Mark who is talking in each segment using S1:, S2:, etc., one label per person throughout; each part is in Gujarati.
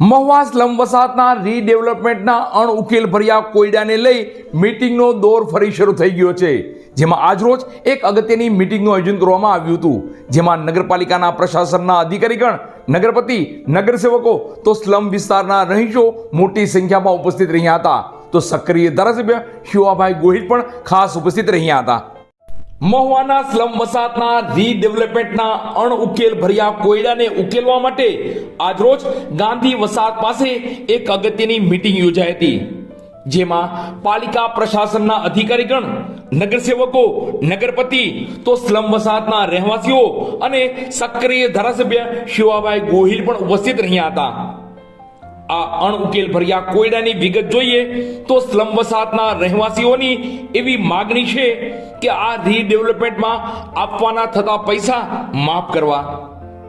S1: મહુવા સ્લમ વસાહતના રીડેવલપમેન્ટના અણઉકેલ ભર્યા કોયડાને લઈ મીટિંગનો દોર ફરી શરૂ થઈ ગયો છે. જેમાં આજરોજ એક અગત્યની મીટિંગનું આયોજન કરવામાં આવ્યું હતું. જેમાં નગરપાલિકાના પ્રશાસનના અધિકારીગણ, નગરપતિ, નગરસેવકો તો સ્લમ વિસ્તારના રહીશો મોટી સંખ્યામાં ઉપસ્થિત રહ્યા હતા. તો સક્રિય ધારાસભ્ય શિવાભાઈ ગોહિલ પણ ખાસ ઉપસ્થિત રહ્યા હતા. મહુવાના સ્લમ વસાહતના રીડેવલપમેન્ટના અણઉકેલ ભર્યા કોયડાને ઉકેલવા માટે આજરોજ ગાંધી વસાહત પાસે એક અગત્યની મીટિંગ યોજાઈ હતી, જેમાં પાલિકા પ્રશાસનના અધિકારીગણ, નગરસેવકો, નગરપતિ તો સ્લમ વસાહતના રહેવાસીઓ અને સક્રિય ધારાસભ્ય શિવાભાઈ ગોહિલ પણ ઉપસ્થિત રહ્યા હતા. આ અણઉકેલ ભર્યા કોયડાની વિગત જોઈએ તો સ્લમ વસાહતના રહેવાસીઓની એવી માગણી છે કે આ રીડેવલપમેન્ટમાં આપવાના થતા પૈસા માફ કરવા.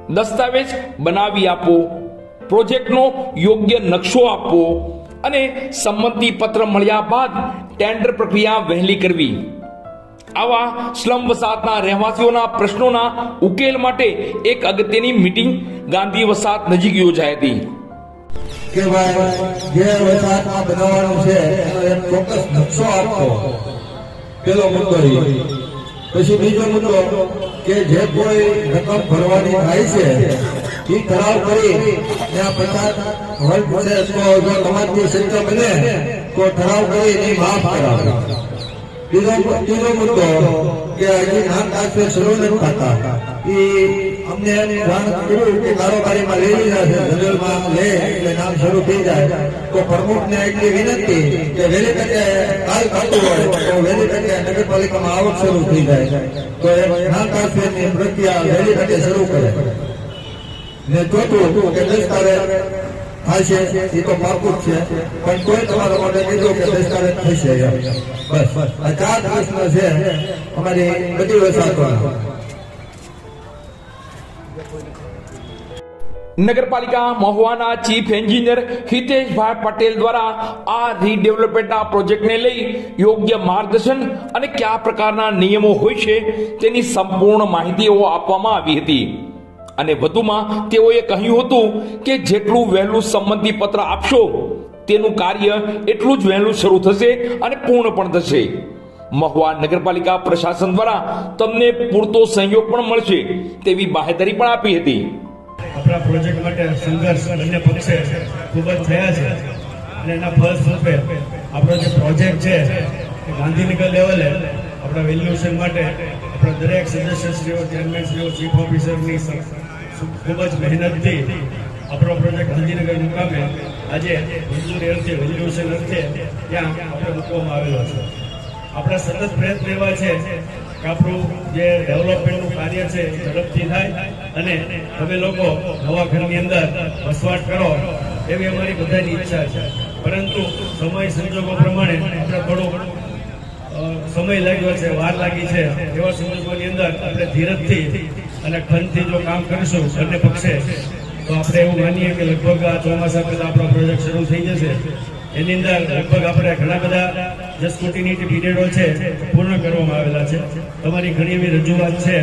S1: દસ્તાવેજ બનાવી આપો, પ્રોજેક્ટનો યોગ્ય નકશો આપવો અને સંમતિ પત્ર મળ્યા બાદ ટેન્ડર પ્રક્રિયા વહેલી કરવી. આવા સ્લમ વસાહતના રહેવાસીઓના પ્રશ્નોના ઉકેલ માટે એક અગત્યની મીટિંગ ગાંધી વસાહત નજીક યોજાઈ હતી.
S2: કે ભાઈ જે વસાહતમાં બનાવવાનું છે, એનો ચોક્કસ નકશો આપો પેલો મુદ્દો પછી બીજો મુદ્દો કે જે કોઈ રકમ ભરવાની થાય છે એ ઠરાવ કરી ત્યાં પચાસ જો તમારી સંખ્યા બને, તો ઠરાવ કરી એની માફ કરાવે. બીજો ત્રીજો મુદ્દો કે હજી નામ કાશ્મીર શરૂ નથી થતા. એ અમને જાણ કર્યું કે કારોબારીમાં લેવી જશે જનરલમાં લે એટલે નામ શરૂ થઈ જાય તો પ્રમુખને એટલી વિનંતી કે વહેલી તકે કાલ થતું હોય તો વહેલી તકે નગરપાલિકામાં આવક શરૂ થઈ જાય તો એ નામ પ્રક્રિયા વહેલી તકે શરૂ કરે ને ચોથું કે દસ તારીખ થશે એ તો પાકું છે. પણ કોઈ તમારા માટે કીધું કે દસ્તાવેજ થશે. બસ. આ ચાર દિવસનો છે. અમારી બધી વસાહતોના.
S1: નગરપાલિકા મહુવાના ચીફ એન્જિનિયર હિતેશભાઈ પટેલ દ્વારા આ રીડેવલપમેન્ટના પ્રોજેક્ટને લઈ યોગ્ય માર્ગદર્શન અને કયા પ્રકારના નિયમો હોય છે તેની સંપૂર્ણ માહિતીઓ આપવામાં આવી હતી. અને વધુમાં તેઓએ કહ્યું હતું કે જેટલું વહેલું સંમતિ પત્ર આપશો, તેનું કાર્ય એટલું જ વહેલું શરૂ થશે અને પૂર્ણ પણ થશે. મહુવા નગરપાલિકા પ્રશાસન દ્વારા તમને પૂરતો સહયોગ પણ મળશે તેવી બાહેધરી પણ આપી હતી.
S3: આપણા પ્રોજેક્ટ માટે સંઘર્ષ બંને પક્ષે ખૂબ જ થયા છે. અને એના ફળસ્વરૂપે આપણો જે પ્રોજેક્ટ છે, એ ગાંધીનગર લેવલે આપણા વેલ્યુએશન માટે આપણા દરેક સદસ્યશ્રીઓ, ચેરમેનશ્રીઓ, ચીફ ઓફિસરની ખૂબ જ મહેનતથી આપણો પ્રોજેક્ટ ગાંધીનગર મુકામે આજે મંજૂરી અર્થે, વેલ્યુએશન અર્થે ત્યાં આપણે મૂકવામાં આવેલો છે. આપણા સતત પ્રયત્ન એવા છે કે આપણું જે ડેવલપમેન્ટનું કાર્ય છે, ઝડપથી થાય અને તમે લોકો નવા ઘરની અંદર વસવાટ કરો એવી અમારી બધાની ઈચ્છા છે. પરંતુ સમય સંજોગો પ્રમાણે આપણે થોડો સમય લાગ્યો છે, વાર લાગી છે. એવા સંજોગોની અંદર આપણે ધીરજથી અને ખંડથી જો કામ કરીશું બંને પક્ષે, તો આપણે એવું માનીએ કે લગભગ આ ચોમાસા પહેલા આપણો પ્રોજેક્ટ શરૂ થઈ જશે. એની અંદર લગભગ આપણે ઘણા બધા જે સ્કૂટીની પીરિયડો છે, પૂર્ણ કરવામાં આવેલા છે. તમારી ઘણી એવી રજૂઆત છે.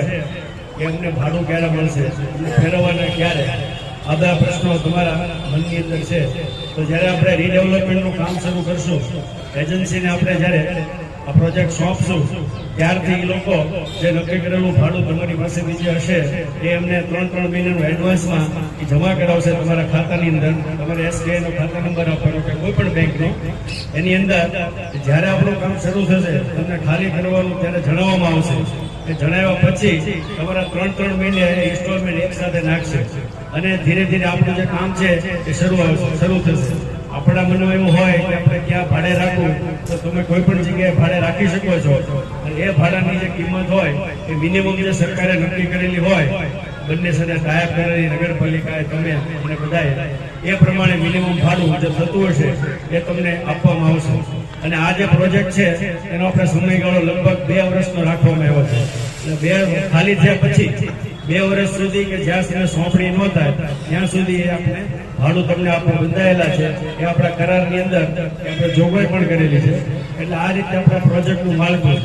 S3: કે અમને ભાડું ક્યારે મળશે? ફેરવવાના ક્યારે? આ બધા પ્રશ્નો તમારા મનની અંદર છે. તો જ્યારે આપણે રીડેવલપમેન્ટનું કામ શરૂ કરશું એજન્સીને આપણે જ્યારે આ પ્રોજેક્ટ સોંપશું, ત્યારથી લોકો જે નક્કી કરેલું ભાડું તમારી પાસેથી જે હશે, એ એમને ત્રણ ત્રણ મહિનાનું એડવાન્સમાં એ જમા કરાવશે તમારા ખાતાની અંદર. તમારે એસબીઆઈનો ખાતા નંબર આપવાનો કે કોઈ પણ બેંકનો એની અંદર જ્યારે આપણું કામ શરૂ થશે, તમને ખાલી કરવાનું ત્યારે જણાવવામાં આવશે. એ જણાવ્યા પછી તમારા ત્રણ ત્રણ મહિને ઇન્સ્ટોલમેન્ટ એક સાથે નાખશે. અને ધીરે ધીરે આપણું જે કામ છે એ શરૂ શરૂ થશે. આપણા મનમાં એવું હોય કે આપણે ક્યાં ભાડે રાખવું, તો તમે કોઈ પણ જગ્યાએ ભાડે રાખી શકો છો. અને એ ભાડાની જે કિંમત હોય, એ મિનિમમ જે સરકારે નક્કી કરેલી હોય, બંને સાથે ટાયપ કરેલી નગરપાલિકાએ તમે અને બધાએ, એ પ્રમાણે મિનિમમ ભાડું જે થતું હશે, એ તમને આપવામાં આવશે. અને આ જે પ્રોજેક્ટ છે, એનો આપણે સમયગાળો લગભગ બે વર્ષનો રાખવામાં આવ્યો છે. એટલે બે ખાલી થયા પછી, બે વર્ષ સુધી કે જ્યાં સુધી સોંપણી ન થાય, ત્યાં સુધી એ આપણે ભાડું તમને આપણે બંધાયેલા છે, એ આપણા કરારની અંદર આપણે જોગવાઈ પણ કરેલી છે. એટલે આ રીતે આપણા પ્રોજેક્ટનું માળખું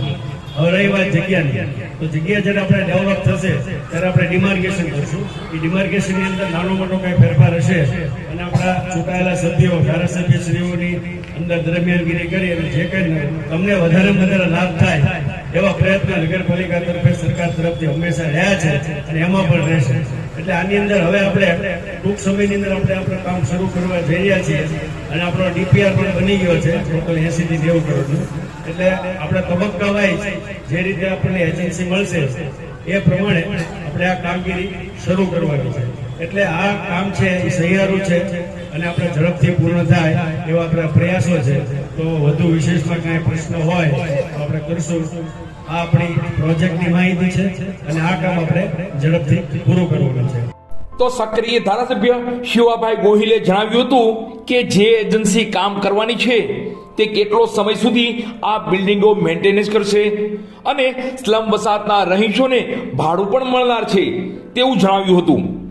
S3: હવે રહી વાત જગ્યાની. તો જગ્યા જ્યારે આપણે ડેવલપ થશે, ત્યારે આપણે ડિમાર્કેશન કરશું. એ ડિમાર્કેશનની અંદર નાનો મોટો કાંઈ ફેરફાર હશે અને આપણા ચૂંટાયેલા સભ્યો, ધારાસભ્યશ્રીઓની અંદર દરમિયાનગીરી કરી અને જે કંઈ તમને વધારે વધારે લાભ થાય એવા પ્રયત્ન નગરપાલિકા તરફે સરકાર તરફથી હંમેશા રહ્યા છે અને એમાં પણ રહેશે. એટલે આની અંદર હવે આપણે ટૂંક સમયની અંદર આપણે આપણું કામ શરૂ કરવા જઈ રહ્યા છીએ અને આપણો ડીપીઆર પણ બની ગયો છે, ટોટલ એસી થી નેવું કરોડનું. એટલે આપણે તબક્કા વાઇઝ જે રીતે આપણને એજન્સી મળશે, એ પ્રમાણે આપણે આ કામગીરી શરૂ કરવાની છે. એટલે આ કામ છે, એ સહિયારું છે અને આપણે ઝડપથી પૂર્ણ થાય એવા આપણા પ્રયાસો છે. તો વધુ વિશેષમાં કાંઈ પ્રશ્ન હોય તો આપણે કરશું. આ આપણી પ્રોજેક્ટની માહિતી છે અને આ કામ આપણે ઝડપથી પૂરું કરવાનું છે.
S1: તો સક્રિય ધારાસભ્ય શિવાભાઈ ગોહિલે જણાવ્યું હતું કે જે એજન્સી કામ કરવાની છે તે કેટલો સમય સુધી આ બિલ્ડિંગો મેન્ટેનન્સ કરશે? અને સ્લમ વસાહતના રહીશોને ભાડું પણ મળનાર છે તેવું જણાવ્યું હતું.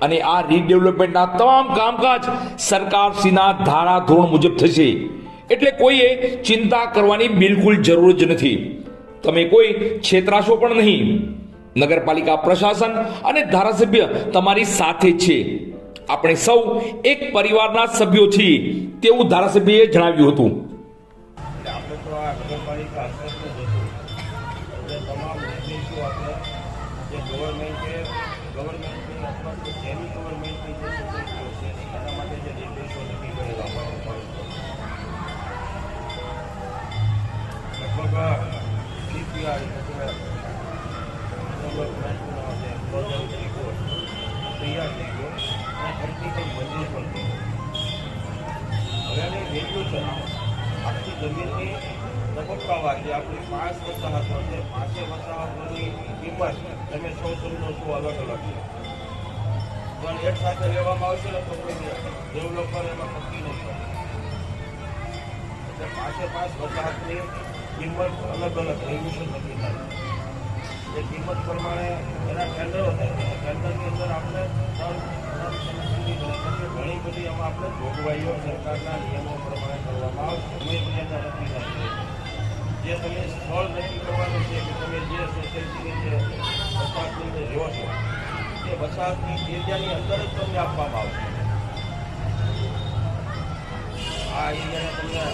S1: અને આ રીડેવલપમેન્ટના તમામ કામકાજ સરકારશ્રીના ધારા ધોરણ મુજબ થશે. એટલે કોઈએ ચિંતા કરવાની બિલકુલ જરૂર જ નથી. તમે કોઈ છેતરાશો પણ નહીં. નગરપાલિકા પ્રશાસન અને ધારાસભ્ય તમારી સાથે છે. આપણે સૌ એક પરિવારના સભ્યો છીએ તેવું ધારાસભ્યએ જણાવ્યું હતું.
S4: લગભગ તૈયાર થઈ ગયો. અને ટેકનિકલ મજબૂત પણ થઈ ગયો હવે વેલ્યુ છે આખી જમીનની તબક્કાવાર આપણી પાંચ વસાહતો છે. પાંચે વસાહતોની કિંમત તમે સૌ સમજો છો અલગ અલગ છે. પણ એક સાથે લેવામાં આવશે ને તો કોઈ ડેવલપર એમાં નક્કી નહીં એટલે પાંચે પાંચ વસાહતની કિંમત અલગ અલગ રેગ્યુલેશન નક્કી થાય એ કિંમત પ્રમાણે એના ટેન્ડર છે. ટેન્ડરની અંદર આપણે ઘણી બધી એમાં આપણે જોગવાઈઓ સરકારના નિયમો પ્રમાણે કરવામાં આવશે. બધી નક્કી થાય જે તમે સ્થળ નક્કી કરવાનું છે કે તમે જે સોસાયટીની જે વસાહતની અંદર રહ્યો છો, એ વસાહતની એરિયાની અંદર જ તમને આપવામાં આવશે. આ એરિયાને તમને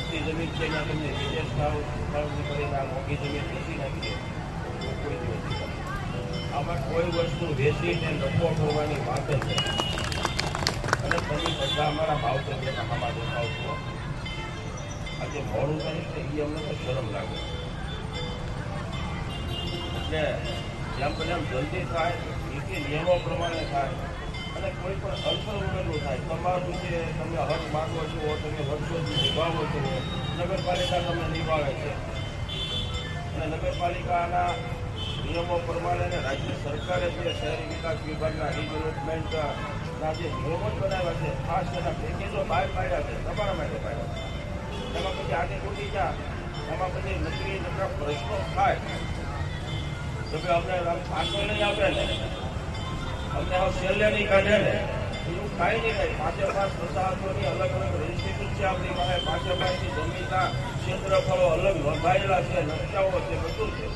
S4: સસ્તી જમીન છે, એના તમને વિદેશ સ્થળ કરીને આ મોંઘી જમીન વેચી નાખી. આમાં કોઈ વસ્તુ વેચીને નફો કરવાની વાત જ નથી. અને તમે બધા અમારા ભાવચંદ્રના આમાં દેખાવ છો આજે મોડું થાય છે એ અમને તો શરમ લાગે. એટલે જેમ બને એમ જલ્દી થાય, નીતિ નિયમો પ્રમાણે થાય, અને કોઈ પણ અલ્સર વગરનું થાય. તમારું જે તમે હક માગો છો, તમે વર્ષોથી નિભાવો છો, નગરપાલિકા તમને નિભાવે છે. અને નગરપાલિકાના નિયમો પ્રમાણે રાજ્ય સરકારે જે શહેરી વિકાસ વિભાગના રિડેવલપમેન્ટના જે નિયમો બનાવ્યા છે, ખાસ તેના પેકેજો બહાર પાડ્યા છે, તમારા માટે પાડ્યા છે. એમાં પછી આટલી તૂટી જા એમાં પછી નકરી નકરા પ્રશ્નો થાય તો કે અમને પાછો નહીં આપે ને અમને છેલ્લે નહીં કાઢે ને એવું કાંઈ નહીં થાય. પાંચે પાંચ વસાહતોની અલગ અલગ રજિસ્ટ્રેશન છે આપણી પાસે. પાંચે પાંચની જમીનના ક્ષેત્રફળો અલગ નોંધાયેલા છે નકશાઓ છે, બધું છે.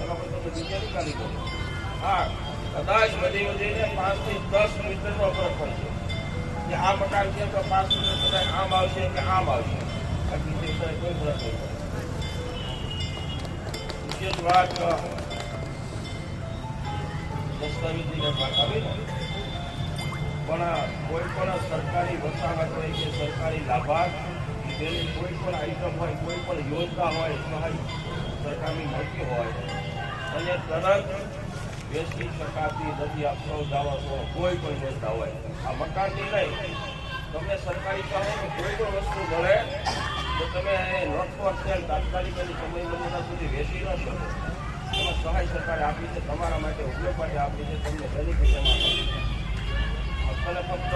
S4: એમાં કાઢી દો હા કદાચ વધી વધીને પાંચથી દસ મીટરનો ફરક પડશે કે આ મકાન તો પાંચ મીટર કદાચ આમ આવશે કે આમ આવશે બાકી તે કોઈ પણ કોઈ પણ સરકારી વસાવટ હોય કે સરકારી લાભાર્થ લીધેલી કોઈ પણ આઈટમ હોય, કોઈ પણ યોજના હોય સહાય સરકારની મળતી હોય અને તરત બેસી શકાતી નથી. આપણો દાવા તો કોઈ પણ નેતા હોય. આ મકાનની નહીં. તમને સરકારી સહાયની કોઈ પણ વસ્તુ મળે, તો તમે નોટ સેલ તાત્કાલિક સમય મર્યાદા સુધી વેચી ન શકો. એમાં સહાય સરકારે આપી છે. તમારા માટે ઉપયોગ માટે આપી છે. તમને બેનિફિટ એમાં. અને ફક્ત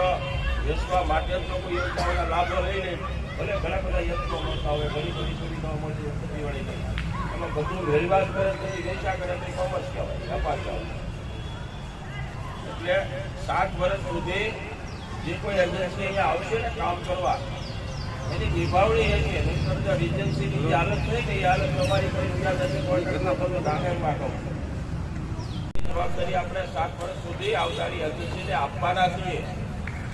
S4: વેચવા માટે જ લોકો યોજનાઓના લાભો લઈને ભલે ઘણા બધા યંત્રો મળતા હોય ઘણી બધી સુવિધાઓ મળતી હોય એમાં બધું વેરવાસ કરે તો એ વેચા કરે તો કહેવાય વેપાર કહેવાય. એટલે સાત વર્ષ સુધી જે કોઈ એજન્સી અહીંયા આવશે ને કામ કરવા, એની નિભાવણી જો રીજન્સીની જે હાલત થઈ એ હાલત તમારી વિચાર નથી કોન્ટ્રાક્ટનો તમે દાખલમાં કહો. જવાબદારી આપણે સાત વર્ષ સુધી આવનારી એજન્સીને આપવાના છીએ.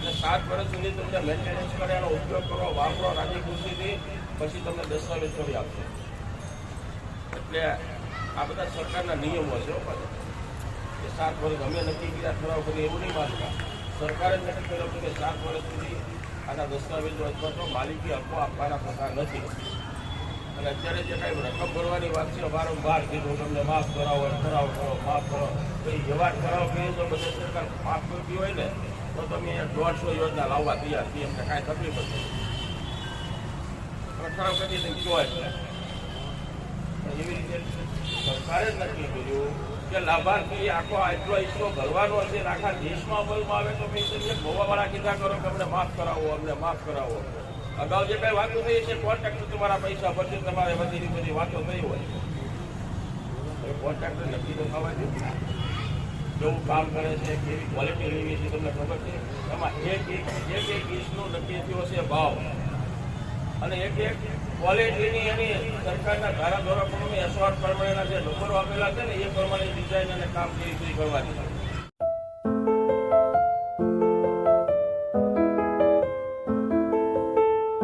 S4: અને સાત વર્ષ સુધી તમને મેન્ટેનન્સ કરે, એનો ઉપયોગ કરો, વાપરો રાજી ખુશીથી પછી તમને દસ્તાવેજ કરી આપશે. એટલે આ બધા સરકારના નિયમો છે એ. કે સાત વર્ષ અમે નક્કી કર્યા ઠરાવ કરીએ એવું નહીં માનતા. સરકારે નક્કી કર્યું કે સાત વર્ષ સુધી આના દસ્તાવેજો અથવા તો માલિકી હકો આપવાના થતા નથી. અને અત્યારે જે કાંઈ રકમ ભરવાની વાત છે, વારંવાર કીધું તમને માફ કરાવો ઠરાવ કરો માફ કરો તો એ જેવા ઠરાવ કરીએ તો બધે સરકાર માફ કરતી હોય ને, તો તમે દોઢસો યોજના લાવવા તૈયાર છીએ, એમને કાંઈ તકલીફ નથી. ઠરાવ કરી દઈએ કયો એટલે? એવી રીતે સરકારે જ નક્કી કર્યું કે લાભાર્થી આખો આટલો હિસ્સો ભરવાનો હશે આખા દેશમાં અમલમાં આવે તો મેં ગોવાવાળા કીધા કરો કે અમને માફ કરાવો, અમને માફ કરાવો. અગાઉ જે કઈ વાતો થઈ છે કોન્ટ્રાક્ટર તમારા પૈસા ભરશે તમારે બધી બધી વાતો થઈ હોય. કોન્ટ્રાક્ટર નક્કી તો થવા દે. કેવું કામ કરે છે, કેવી ક્વોલિટી લેવી છે, તમને ખબર છે? એમાં એક એક એક એક ઇંચનું નક્કી થયો છે, ભાવ. અને એક એક ક્વોલિટીની એની સરકારના ધારાધોરણોની એસવાટ પ્રમાણેના જે નંબરો આપેલા છે ને એ પ્રમાણે ડિઝાઇન અને કામ પૂરી કરવાની.